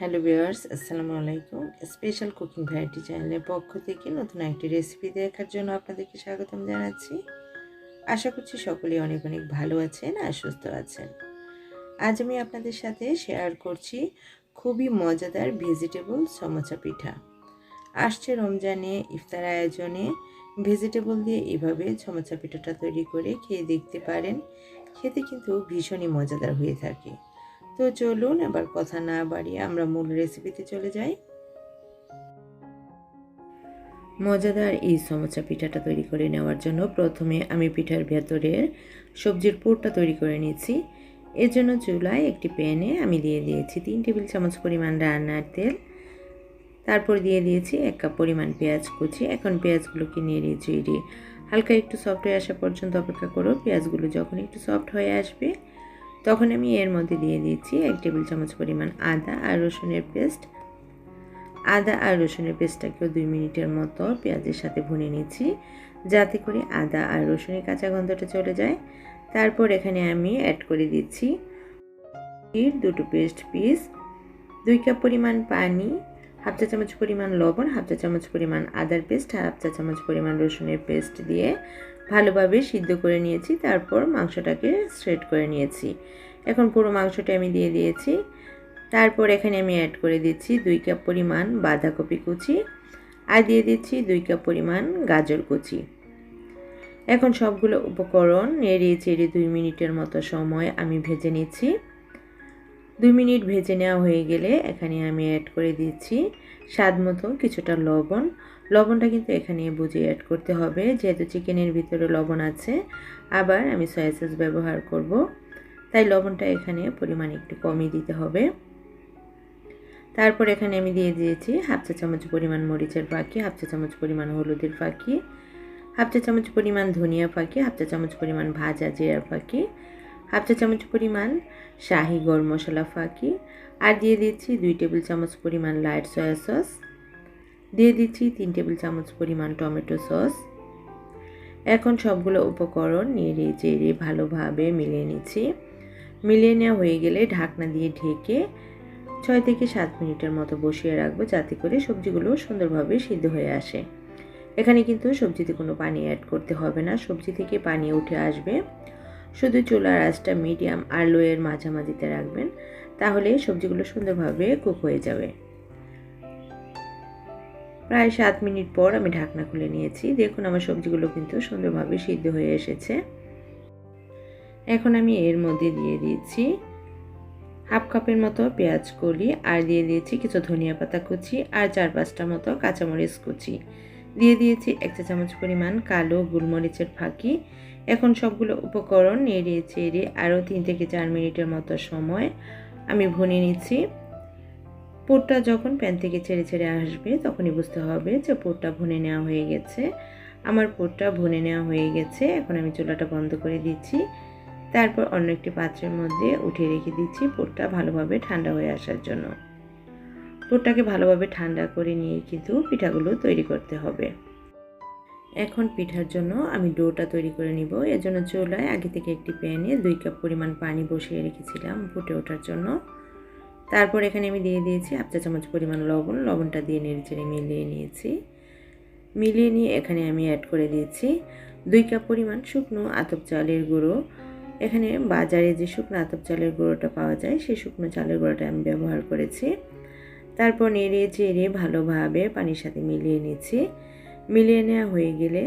Hello viewers, আসসালামু আলাইকুম। Special cooking variety চ্যানেলের পক্ষ থেকে নতুন একটি রেসিপি দেখার জন্য আপনাদেরকে স্বাগতম জানাচ্ছি। আশা করছি সকলেই অনেক অনেক ভালো আছেন আর সুস্থ আছেন। আজ আমি আপনাদের সাথে শেয়ার করছি খুবই মজাদার ভেজিটেবল সমোসা পিঠা। আসছে রমজানে ইফতার আয়োজনে ভেজিটেবল দিয়ে এভাবে সমোসা পিঠাটা তৈরি করে খেয়ে দেখতে পারেন। খেতে কিন্তু ভীষণই মজাদার হয়ে থাকে। তো চলুন এবার কথা না বাড়িয়ে আমরা মূল রেসিপিতে চলে যাই। মজাদার এই সমোসা পিঠাটা তৈরি করে নেওয়ার জন্য প্রথমে আমি পিঠার ভেতরের সবজির পুরটা তৈরি করে নিয়েছি। এর জন্য চুলায় একটি প্যানে আমি দিয়ে দিয়েছি তিন টেবিল চামচ পরিমাণ রান্নার তেল। তারপর দিয়ে দিয়েছি এক কাপ পরিমাণ পেঁয়াজ কুচি। এখন পেঁয়াজগুলোকে নেড়ে চুড়িয়ে হালকা একটু সফট হয়ে আসা পর্যন্ত অপেক্ষা করো পেঁয়াজগুলো যখন একটু সফট হয়ে আসবে তখন আমি এর মধ্যে দিয়ে দিচ্ছি এক টেবিল চামচ পরিমাণ আদা আর রসুনের পেস্ট। আদা আর রসুনের পেস্টটাকেও দুই মিনিটের মতো পেঁয়াজের সাথে ভুনে নিচ্ছি, যাতে করে আদা আর রসুনের কাঁচা গন্ধটা চলে যায়। তারপর এখানে আমি অ্যাড করে দিচ্ছি দুটো পেস্ট পিস দুই কাপ পরিমাণ পানি, হাফ চা চামচ পরিমাণ লবণ, হাফ চা চামচ পরিমাণ আদার পেস্ট হাফ চা চামচ পরিমাণ রসুনের পেস্ট দিয়ে ভালোভাবে সিদ্ধ করে নিয়েছি, তারপর মাংসটাকে স্ট্রেট করে নিয়েছি। এখন পুরো মাংসটা আমি দিয়ে দিয়েছি। তারপর এখানে আমি অ্যাড করে দিচ্ছি দুই কাপ পরিমাণ বাঁধাকপি কুচি আর দিয়ে দিচ্ছি দুই কাপ পরিমাণ গাজর কুচি। এখন সবগুলো উপকরণ নেড়িয়ে চেড়ে দুই মিনিটের মতো সময় আমি ভেজে নিচ্ছি। দুই মিনিট ভেজে নেওয়া হয়ে গেলে এখানে আমি অ্যাড করে দিচ্ছি স্বাদ মতো কিছুটা লবণ লবণটা কিন্তু এখানে বুঝে অ্যাড করতে হবে, যেহেতু চিকেনের ভিতরে লবণ আছে। আবার আমি সয়া সস ব্যবহার করব, তাই লবণটা এখানে পরিমাণ একটু কমই দিতে হবে। তারপর এখানে আমি দিয়ে দিয়েছি হাফ চা চামচ পরিমাণ মরিচের ফাঁকি, হাফ চা চামচ পরিমাণ হলুদের ফাঁকি, হাফ চা চামচ পরিমাণ ধনিয়া ফাঁকি, হাফ চা চামচ পরিমাণ ভাজা জিরার ফাঁকি, হাফ চা চামচ পরিমাণ শাহি গরম মশলা ফাঁকি, আর দিয়ে দিচ্ছি দুই টেবিল চামচ পরিমাণ লাইট সয়া সস দিয়ে দিচ্ছি তিন টেবিল চামচ পরিমাণ টমেটো সস। এখন সবগুলো উপকরণ নেড়ে চেড়ে ভালোভাবে মিলিয়ে নিচ্ছি। মিলিয়ে নেওয়া হয়ে গেলে ঢাকনা দিয়ে ঢেকে ছয় থেকে সাত মিনিটের মতো বসিয়ে রাখব যাতে করে সবজিগুলো সুন্দরভাবে সিদ্ধ হয়ে আসে। এখানে কিন্তু সবজিতে কোনো পানি অ্যাড করতে হবে না, সবজি থেকে পানি উঠে আসবে। শুধু চুলার আঁচটা মিডিয়াম আর লোয়ের মাঝামাঝিতে রাখবেন, তাহলে সবজিগুলো সুন্দরভাবে কুক হয়ে যাবে। প্রায় সাত মিনিট পর আমি ঢাকনা খুলে নিয়েছি। দেখুন, আমার সবজিগুলো কিন্তু সুন্দরভাবে সিদ্ধ হয়ে এসেছে। এখন আমি এর মধ্যে দিয়ে দিয়েছি হাফ কাপের মতো পেঁয়াজ কলি আর দিয়ে দিয়েছি কিছু ধনিয়া পাতা কুচি আর চার পাঁচটা মতো কাঁচামরিচ কুচি। দিয়ে দিয়েছি এক চা চামচ পরিমাণ কালো গোলমরিচের ফাঁকি। এখন সবগুলো উপকরণ নেড়ে চেড়ে আরও তিন থেকে চার মিনিটের মতো সময় আমি ভুনে নিচ্ছি। পোটটা যখন প্যান থেকে ছেড়ে ছেড়ে আসবে, তখনই বুঝতে হবে যে পোটটা ভুনে নেওয়া হয়ে গেছে। আমার পোটটা ভুনে নেওয়া হয়ে গেছে, এখন আমি চুলাটা বন্ধ করে দিচ্ছি। তারপর অন্য একটি পাত্রের মধ্যে উঠিয়ে রেখে দিচ্ছি পোটটা ভালোভাবে ঠান্ডা হয়ে আসার জন্য। পোটটাকে ভালোভাবে ঠান্ডা করে নিয়ে কিন্তু পিঠাগুলো তৈরি করতে হবে। এখন পিঠার জন্য আমি ডোটা তৈরি করে নিব। এর জন্য চুলায় আগে থেকে একটি প্যানে দুই কাপ পরিমাণ পানি বসিয়ে রেখেছিলাম ফুটে ওঠার জন্য। তারপর এখানে আমি দিয়ে দিয়েছি হাফ চা চামচ পরিমাণ লবণ। লবণটা দিয়ে নেড়ে চেড়ে মিলিয়ে নিয়েছি। মিলিয়ে নিয়ে এখানে আমি অ্যাড করে দিয়েছি দুই কাপ পরিমাণ শুকনো আতপ চালের গুঁড়ো। এখানে বাজারে যে শুকনো আতপ চালের গুঁড়োটা পাওয়া যায়, সেই শুকনো চালের গুঁড়োটা আমি ব্যবহার করেছি। তারপর নেড়ে চেড়ে ভালোভাবে পানির সাথে মিলিয়ে নিচ্ছি মিলিয়ে নেওয়া হয়ে গেলে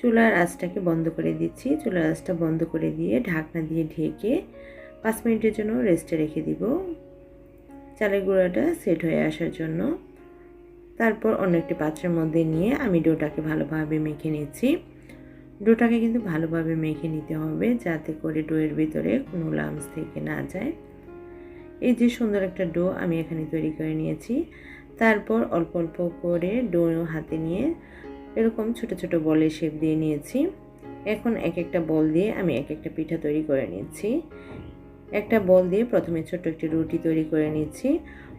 চুলার আঁচটাকে বন্ধ করে দিচ্ছি। চুলার আঁচটা বন্ধ করে দিয়ে ঢাকনা দিয়ে ঢেকে পাঁচ মিনিটের জন্য রেস্টে রেখে দিব। চালের গুঁড়োটা সেট হয়ে আসার জন্য। তারপর অন্য একটি পাত্রের মধ্যে নিয়ে আমি ডোটাকে ভালোভাবে মেখে নিচ্ছি। ডোটাকে কিন্তু ভালোভাবে মেখে নিতে হবে যাতে করে ডোয়ের ভিতরে কোনো লামস থেকে না যায়। এই যে সুন্দর একটা ডো আমি এখানে তৈরি করে নিয়েছি। তারপর অল্প অল্প করে ডো হাতে নিয়ে এরকম ছোট ছোট বলের শেপ দিয়ে নিয়েছি। এখন এক একটা বল দিয়ে আমি এক একটা পিঠা তৈরি করে নিচ্ছি। একটা বল দিয়ে প্রথমে ছোট্ট একটি রুটি তৈরি করে নিচ্ছি।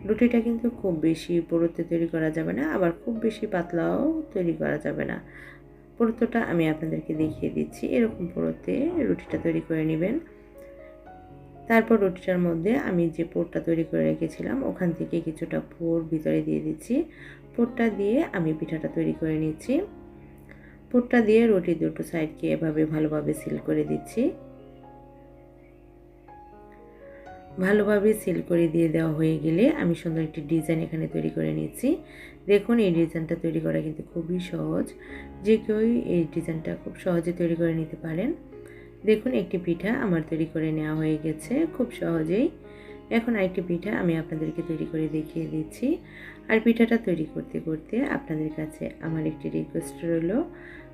রুটিটা কিন্তু খুব বেশি পুরোতে তৈরি করা যাবে না, আবার খুব বেশি পাতলাও তৈরি করা যাবে না। পুরোতটা আমি আপনাদেরকে দেখিয়ে দিচ্ছি, এরকম পুরোতে রুটিটা তৈরি করে নেবেন। তারপর রুটিটার মধ্যে আমি যে পোরটা তৈরি করে রেখেছিলাম, ওখান থেকে কিছুটা পোর ভিতরে দিয়ে দিচ্ছি। পোরটা দিয়ে আমি পিঠাটা তৈরি করে নিচ্ছি। পোরটা দিয়ে রুটি দুটো সাইডকে এভাবে ভালোভাবে সিল করে দিচ্ছি। ভালোভাবে সিল করে দিয়ে দেওয়া হয়ে গেলে আমি সুন্দর একটি ডিজাইন এখানে তৈরি করে নিচ্ছি দেখুন, এই ডিজাইনটা তৈরি করা কিন্তু খুবই সহজ। যে কেউই এই ডিজাইনটা খুব সহজে তৈরি করে নিতে পারেন। দেখুন, একটি পিঠা আমার তৈরি করে নেওয়া হয়ে গেছে খুব সহজেই। এখন আরেকটি পিঠা আমি আপনাদেরকে তৈরি করে দেখিয়ে দিচ্ছি। আর পিঠাটা তৈরি করতে করতে আপনাদের কাছে আমার একটি রিকোয়েস্ট রইল।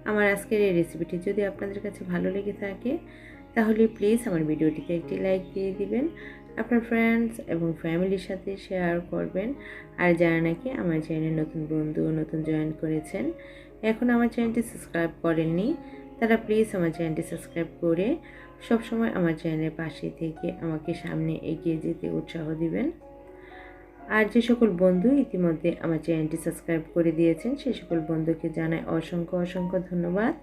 আমার আজকের এই রেসিপিটি যদি আপনাদের কাছে ভালো লেগে থাকে, তাহলে প্লিজ আমার ভিডিওটিতে একটি লাইক দিয়ে দিবেন। আপনার ফ্রেন্ডস এবং ফ্যামিলির সাথে শেয়ার করবেন। আর যারা নাকি আমার চ্যানেল নতুন বন্ধু, নতুন জয়েন করেছেন, এখন আমার চ্যানেলটি সাবস্ক্রাইব করেননি, তারা প্লিজ আমার চ্যানেলটি সাবস্ক্রাইব করে সবসময় আমার চ্যানেলের পাশে থেকে আমাকে সামনে এগিয়ে যেতে উৎসাহ দিবেন। আর যে সকল বন্ধু ইতিমধ্যে আমার চ্যানেলটি সাবস্ক্রাইব করে দিয়েছেন সেই সকল বন্ধুকে জানাই অসংখ্য অসংখ্য ধন্যবাদ।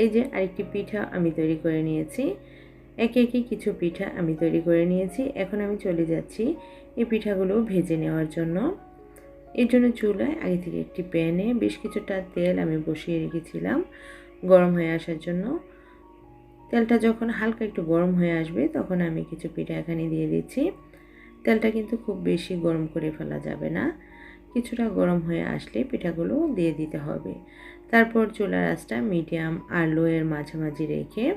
এই যে আরেকটি পিঠা আমি তৈরি করে নিয়েছি একে একে কিছু পিঠা আমি তৈরি করে নিয়েছি। এখন আমি চলে যাচ্ছি এই পিঠাগুলো ভেজে নেওয়ার জন্য। এর জন্য চুলায় আগে থেকে একটি প্যানে বেশ কিছুটা তেল আমি বসিয়ে রেখেছিলাম গরম হয়ে আসার জন্য। তেলটা যখন হালকা একটু গরম হয়ে আসবে তখন আমি কিছু পিঠা এখানে দিয়ে দিচ্ছি। তেলটা কিন্তু খুব বেশি গরম করে ফেলা যাবে না। কিছুটা গরম হয়ে আসলে পিঠাগুলো দিয়ে দিতে হবে। তারপর চুলার আঁচটা মিডিয়াম আর লোয়ের মাঝামাঝি রেখে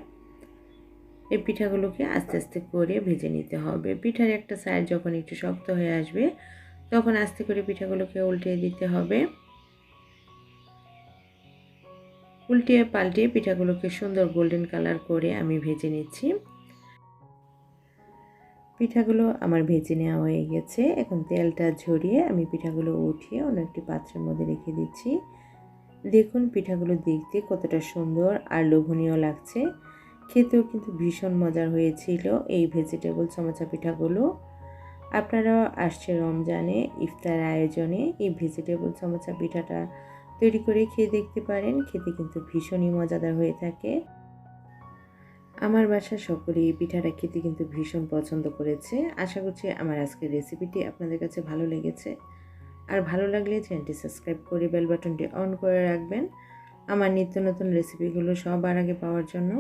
এই পিঠাগুলোকে আস্তে আস্তে করে ভেজে নিতে হবে। পিঠার একটা সাইড যখন একটু শক্ত হয়ে আসবে, তখন আস্তে করে পিঠাগুলোকে উল্টিয়ে দিতে হবে। উল্টিয়ে পাল্টিয়ে পিঠাগুলোকে সুন্দর গোল্ডেন কালার করে আমি ভেজে নিচ্ছি। পিঠাগুলো আমার ভেজে নেওয়া হয়ে গেছে। এখন তেলটা ঝরিয়ে আমি পিঠাগুলো উঠিয়ে অন্য একটি পাত্রের মধ্যে রেখে দিচ্ছি। দেখুন পিঠাগুলো দেখতে কতটা সুন্দর আর লোভনীয় লাগছে। খেতেও কিন্তু ভীষণ মজার হয়েছিল এই ভেজিটেবল সমোসা পিঠাগুলো আপনারাও আসছে রমজানে ইফতার আয়োজনে এই ভেজিটেবল সমোসা পিঠাটা তৈরি করে খেয়ে দেখতে পারেন, খেতে কিন্তু ভীষণই মজাদার হয়ে থাকে। আমার বাসা সকলে এই পিঠাটা খেতে কিন্তু ভীষণ পছন্দ করেছে। আশা করছি আমার আজকের রেসিপিটি আপনাদের কাছে ভালো লেগেছে। আর ভালো লাগলে চ্যানেলটি সাবস্ক্রাইব করে বেল বাটনটি অন করে রাখবেন। আমার নিত্য নতুন রেসিপিগুলো সবার আগে পাওয়ার জন্য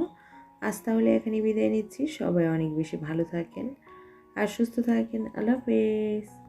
আজ তাহলে এখানে বিদায় নিচ্ছি। সবাই অনেক বেশি ভালো থাকেন আর সুস্থ থাকেন। আল্লাহ হাফেজ।